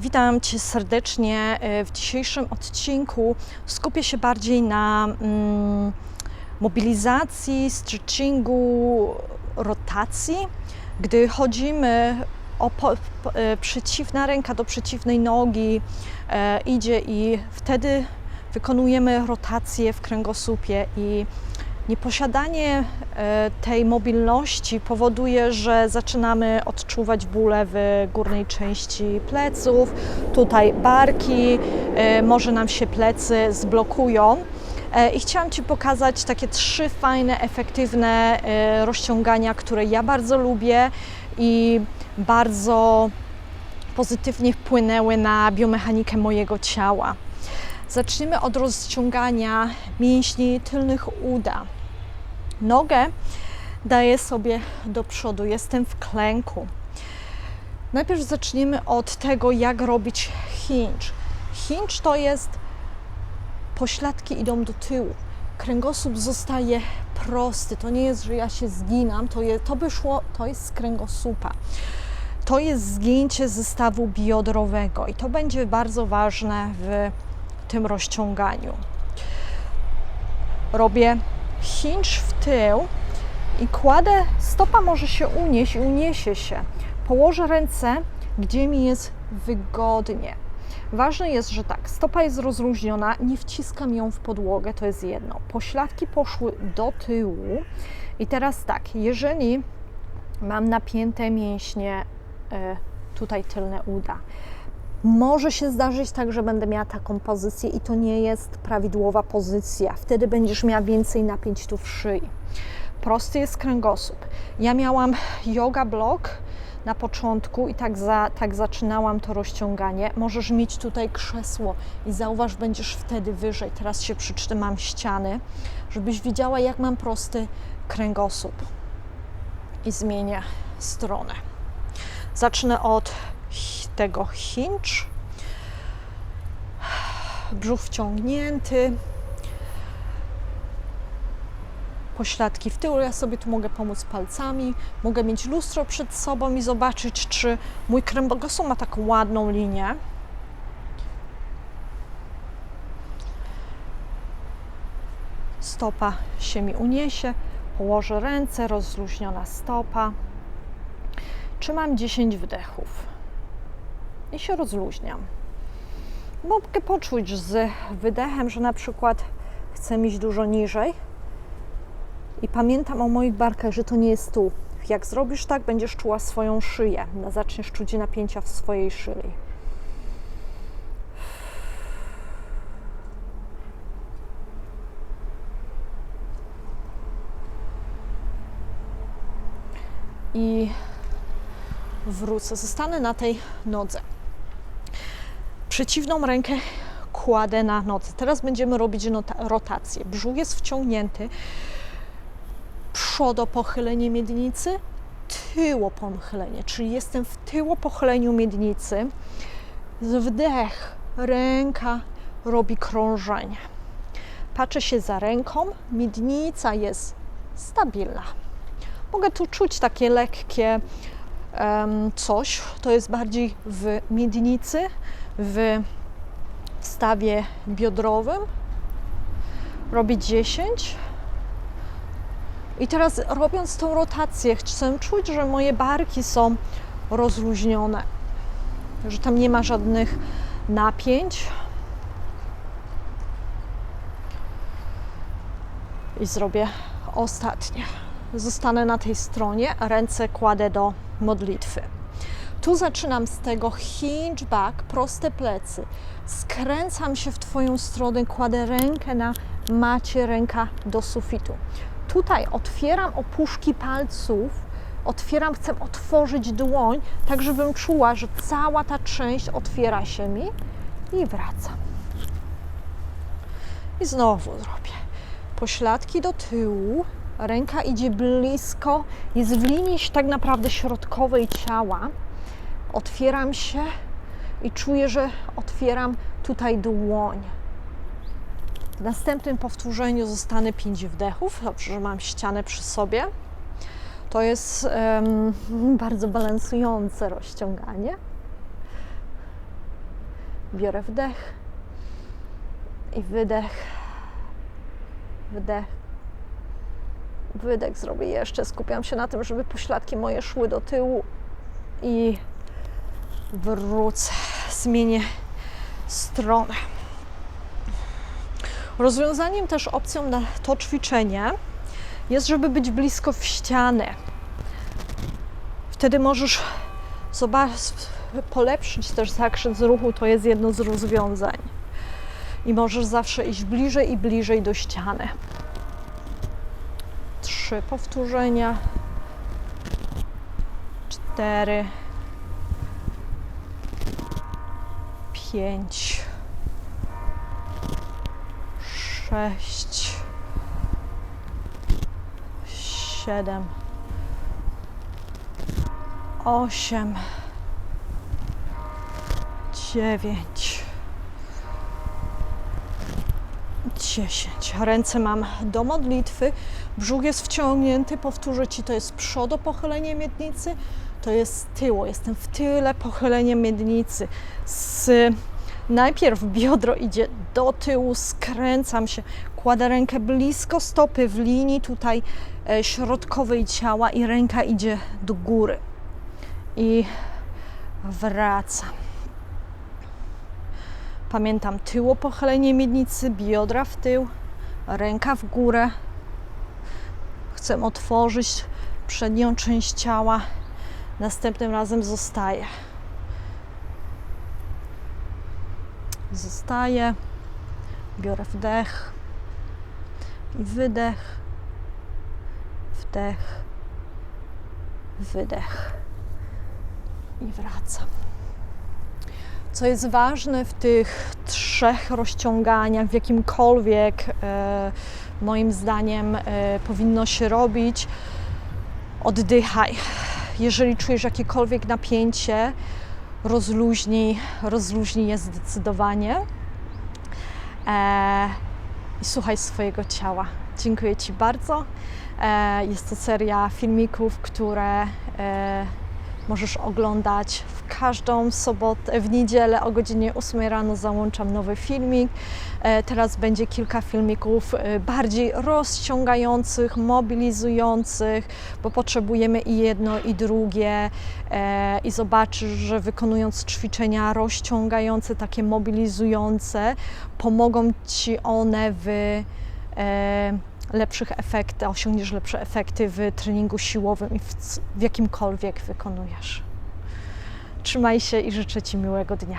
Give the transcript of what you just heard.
Witam Cię serdecznie. E, W dzisiejszym odcinku skupię się bardziej na mm, mobilizacji, stretchingu, rotacji. Gdy chodzimy o po, po, e, przeciwna ręka do przeciwnej nogi e, idzie i wtedy wykonujemy rotację w kręgosłupie i Nieposiadanie e, tej mobilności powoduje, że zaczynamy odczuwać bóle w górnej części pleców, tutaj barki, e, może nam się plecy zblokują. E, I chciałam Ci pokazać takie trzy fajne, efektywne rozciągania, które ja bardzo lubię i bardzo pozytywnie wpłynęły na biomechanikę mojego ciała. Zaczniemy od rozciągania mięśni tylnych uda. Nogę daję sobie do przodu, jestem w klęku. Najpierw zaczniemy od tego, jak robić hinge. Hinge to jest pośladki idą do tyłu. Kręgosłup zostaje prosty. To nie jest, że ja się zginam, to, je, to by szło, to jest z kręgosłupa. To jest zgięcie zestawu biodrowego i to będzie bardzo ważne w tym rozciąganiu. Robię hinge w tył i kładę, stopa może się unieść i uniesie się. Położę ręce, gdzie mi jest wygodnie. Ważne jest, że tak, stopa jest rozluźniona, nie wciskam ją w podłogę, to jest jedno. Pośladki poszły do tyłu i teraz tak, jeżeli mam napięte mięśnie, e, tutaj tylne uda, może się zdarzyć tak, że będę miała taką pozycję i to nie jest prawidłowa pozycja. Wtedy będziesz miała więcej napięć tu w szyi. Prosty jest kręgosłup. Ja miałam yoga block na początku i tak, za, tak zaczynałam to rozciąganie. Możesz mieć tutaj krzesło i zauważ, będziesz wtedy wyżej. Teraz się przytrzymam ściany, żebyś widziała, jak mam prosty kręgosłup. I zmienię stronę. Zacznę od tego hinge. Brzuch wciągnięty. Pośladki w tył. Ja sobie tu mogę pomóc palcami. Mogę mieć lustro przed sobą i zobaczyć, czy mój kręgosłup ma taką ładną linię. Stopa się mi uniesie. Położę ręce, rozluźniona stopa. Trzymam 10 wdechów i się rozluźniam. Mogę poczuć z wydechem, że na przykład chcę iść dużo niżej i pamiętam o moich barkach, że to nie jest tu. Jak zrobisz tak, będziesz czuła swoją szyję. Zaczniesz czuć napięcia w swojej szyi. I wrócę, zostanę na tej nodze. Przeciwną rękę kładę na nodze. Teraz będziemy robić rotację. Brzuch jest wciągnięty, przodo pochylenie miednicy, tyło pochylenie, czyli jestem w tyło pochyleniu miednicy. Wdech, ręka robi krążenie. Patrzę się za ręką, miednica jest stabilna. Mogę tu czuć takie lekkie coś, to jest bardziej w miednicy, w stawie biodrowym. Robię 10. I teraz robiąc tą rotację, chcę czuć, że moje barki są rozluźnione, że tam nie ma żadnych napięć. I zrobię ostatnie. Zostanę na tej stronie, a ręce kładę do modlitwy. Tu zaczynam z tego hinge back, proste plecy. Skręcam się w Twoją stronę, kładę rękę na macie, ręka do sufitu. Tutaj otwieram opuszki palców, otwieram, chcę otworzyć dłoń, tak żebym czuła, że cała ta część otwiera się mi i wracam. I znowu zrobię. Pośladki do tyłu, ręka idzie blisko, jest w linii tak naprawdę środkowej ciała. Otwieram się i czuję, że otwieram tutaj dłoń. W następnym powtórzeniu zostanę 5 wdechów. Dobrze, że mam ścianę przy sobie. To jest um, bardzo balansujące rozciąganie. Biorę wdech i wydech. Wdech. Wydech zrobię jeszcze. Skupiam się na tym, żeby pośladki moje szły do tyłu i wrócę. Zmienię stronę. Rozwiązaniem też opcją na to ćwiczenie jest, żeby być blisko w ścianę. Wtedy możesz zobaczyć, polepszyć też zakrzep ruchu, to jest jedno z rozwiązań. I możesz zawsze iść bliżej i bliżej do ściany. Trzy powtórzenia. Cztery. Pięć. Sześć. Siedem. Osiem. Dziewięć. Dziesięć. Ręce mam do modlitwy. Brzuch jest wciągnięty. Powtórzę Ci, to jest przodo pochylenie miednicy, to jest tyło. Jestem w tyle pochylenie miednicy. Z, najpierw biodro idzie do tyłu, skręcam się, kładę rękę blisko stopy w linii tutaj e, środkowej ciała i ręka idzie do góry. I wracam. Pamiętam tyło pochylenie miednicy, biodra w tył, ręka w górę. Chcę otworzyć przednią część ciała. Następnym razem zostaję. Zostaję. Biorę wdech i wydech. Wdech, wydech i wracam. Co jest ważne w tych trzech rozciąganiach, w jakimkolwiek e, moim zdaniem e, powinno się robić, oddychaj. Jeżeli czujesz jakiekolwiek napięcie, rozluźnij, rozluźnij je zdecydowanie e, i słuchaj swojego ciała. Dziękuję Ci bardzo. E, jest to seria filmików, które e, możesz oglądać w każdą sobotę, w niedzielę o godzinie 8 rano załączam nowy filmik. E, Teraz będzie kilka filmików e, bardziej rozciągających, mobilizujących, bo potrzebujemy i jedno, i drugie. E, I zobaczysz, że wykonując ćwiczenia rozciągające, takie mobilizujące, pomogą Ci one w lepszych efektach, osiągniesz lepsze efekty w treningu siłowym i w, w jakimkolwiek wykonujesz. Trzymaj się i życzę Ci miłego dnia.